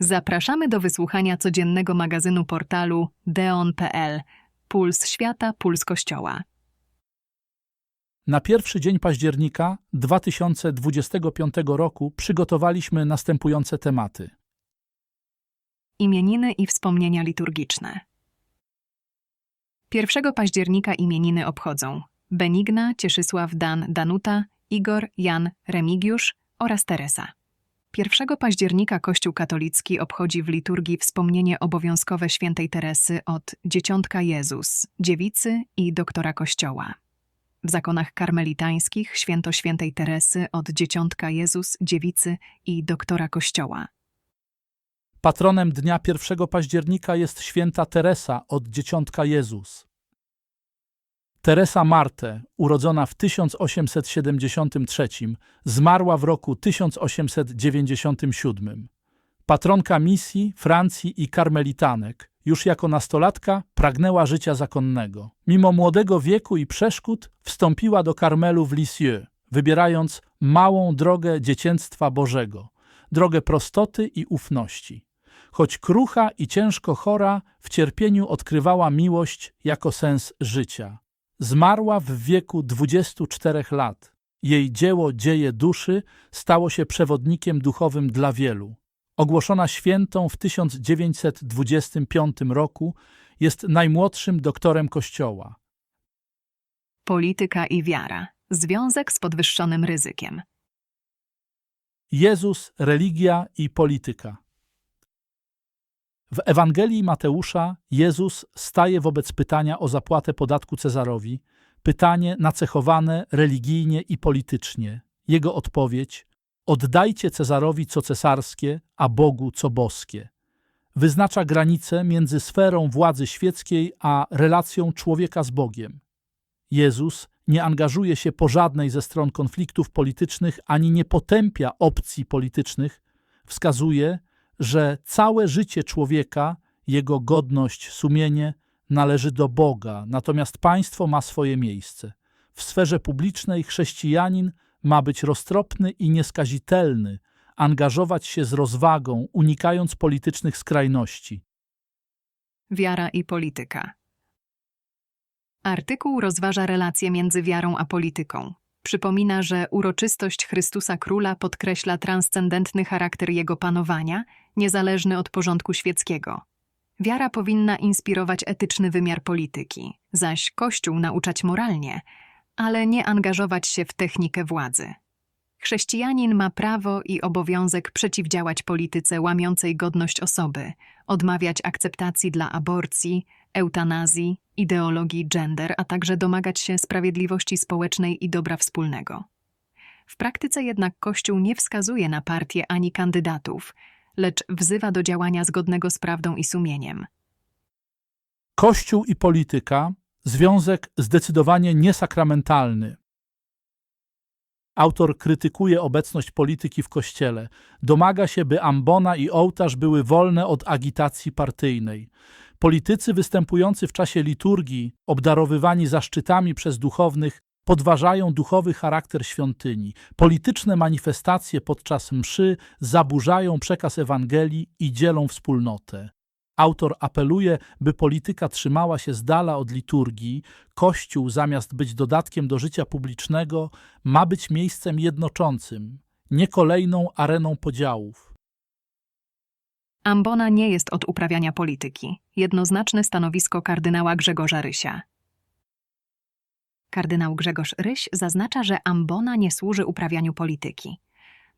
Zapraszamy do wysłuchania codziennego magazynu portalu deon.pl. Puls świata, puls kościoła. Na pierwszy dzień października 2025 roku przygotowaliśmy następujące tematy. Imieniny i wspomnienia liturgiczne. 1 października imieniny obchodzą Benigna, Cieszysław, Dan, Danuta, Igor, Jan, Remigiusz oraz Teresa. 1 października Kościół katolicki obchodzi w liturgii wspomnienie obowiązkowe świętej Teresy od Dzieciątka Jezus, dziewicy i doktora Kościoła. W zakonach karmelitańskich święto świętej Teresy od Dzieciątka Jezus, dziewicy i doktora Kościoła. Patronem dnia 1 października jest święta Teresa od Dzieciątka Jezus. Teresa Marte, urodzona w 1873, zmarła w roku 1897. Patronka misji, Francji i karmelitanek, już jako nastolatka pragnęła życia zakonnego. Mimo młodego wieku i przeszkód wstąpiła do Karmelu w Lisieux, wybierając małą drogę dziecięctwa Bożego, drogę prostoty i ufności. Choć krucha i ciężko chora, w cierpieniu odkrywała miłość jako sens życia. Zmarła w wieku 24 lat. Jej dzieło Dzieje duszy stało się przewodnikiem duchowym dla wielu. Ogłoszona świętą w 1925 roku, jest najmłodszym doktorem Kościoła. Polityka i wiara. Związek z podwyższonym ryzykiem. Jezus, religia i polityka. W Ewangelii Mateusza Jezus staje wobec pytania o zapłatę podatku Cezarowi, pytanie nacechowane religijnie i politycznie. Jego odpowiedź: Oddajcie Cezarowi co cesarskie, a Bogu co boskie. Wyznacza granicę między sferą władzy świeckiej a relacją człowieka z Bogiem. Jezus nie angażuje się po żadnej ze stron konfliktów politycznych ani nie potępia opcji politycznych, wskazuje, że całe życie człowieka, jego godność, sumienie należy do Boga, natomiast państwo ma swoje miejsce. W sferze publicznej chrześcijanin ma być roztropny i nieskazitelny, angażować się z rozwagą, unikając politycznych skrajności. Wiara i polityka. Artykuł rozważa relacje między wiarą a polityką. Przypomina, że uroczystość Chrystusa Króla podkreśla transcendentny charakter jego panowania, niezależny od porządku świeckiego. Wiara powinna inspirować etyczny wymiar polityki, zaś Kościół nauczać moralnie, ale nie angażować się w technikę władzy. Chrześcijanin ma prawo i obowiązek przeciwdziałać polityce łamiącej godność osoby, odmawiać akceptacji dla aborcji, eutanazji, ideologii gender, a także domagać się sprawiedliwości społecznej i dobra wspólnego. W praktyce jednak Kościół nie wskazuje na partie ani kandydatów, lecz wzywa do działania zgodnego z prawdą i sumieniem. Kościół i polityka związek zdecydowanie niesakramentalny. Autor krytykuje obecność polityki w kościele. Domaga się, by ambona i ołtarz były wolne od agitacji partyjnej. Politycy występujący w czasie liturgii, obdarowywani zaszczytami przez duchownych, podważają duchowy charakter świątyni. Polityczne manifestacje podczas mszy zaburzają przekaz Ewangelii i dzielą wspólnotę. Autor apeluje, by polityka trzymała się z dala od liturgii. Kościół, zamiast być dodatkiem do życia publicznego, ma być miejscem jednoczącym, nie kolejną areną podziałów. Ambona nie jest od uprawiania polityki. Jednoznaczne stanowisko kardynała Grzegorza Rysia. Kardynał Grzegorz Ryś zaznacza, że ambona nie służy uprawianiu polityki.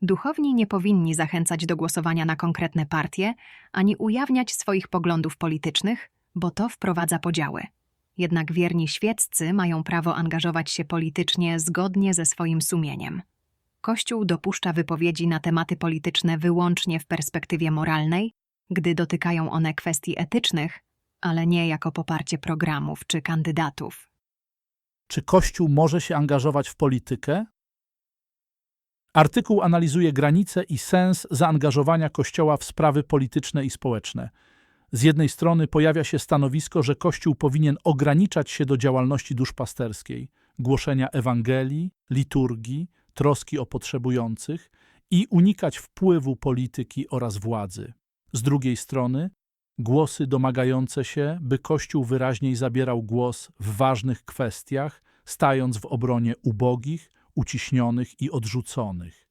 Duchowni nie powinni zachęcać do głosowania na konkretne partie, ani ujawniać swoich poglądów politycznych, bo to wprowadza podziały. Jednak wierni świeccy mają prawo angażować się politycznie zgodnie ze swoim sumieniem. Kościół dopuszcza wypowiedzi na tematy polityczne wyłącznie w perspektywie moralnej, gdy dotykają one kwestii etycznych, ale nie jako poparcie programów czy kandydatów. Czy Kościół może się angażować w politykę? Artykuł analizuje granice i sens zaangażowania Kościoła w sprawy polityczne i społeczne. Z jednej strony pojawia się stanowisko, że Kościół powinien ograniczać się do działalności duszpasterskiej, głoszenia Ewangelii, liturgii, troski o potrzebujących i unikać wpływu polityki oraz władzy. Z drugiej strony, głosy domagające się, by Kościół wyraźniej zabierał głos w ważnych kwestiach, stając w obronie ubogich, uciśnionych i odrzuconych.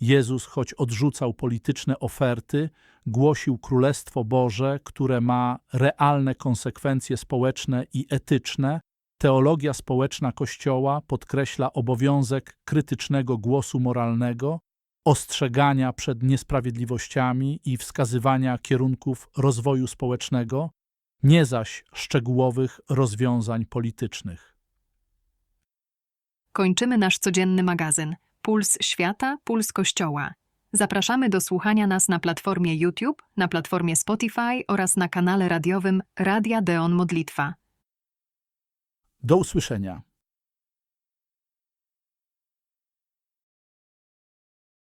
Jezus, choć odrzucał polityczne oferty, głosił Królestwo Boże, które ma realne konsekwencje społeczne i etyczne. Teologia społeczna Kościoła podkreśla obowiązek krytycznego głosu moralnego, ostrzegania przed niesprawiedliwościami i wskazywania kierunków rozwoju społecznego, nie zaś szczegółowych rozwiązań politycznych. Kończymy nasz codzienny magazyn Puls Świata, Puls Kościoła. Zapraszamy do słuchania nas na platformie YouTube, na platformie Spotify oraz na kanale radiowym Radia Deon Modlitwa. Do usłyszenia.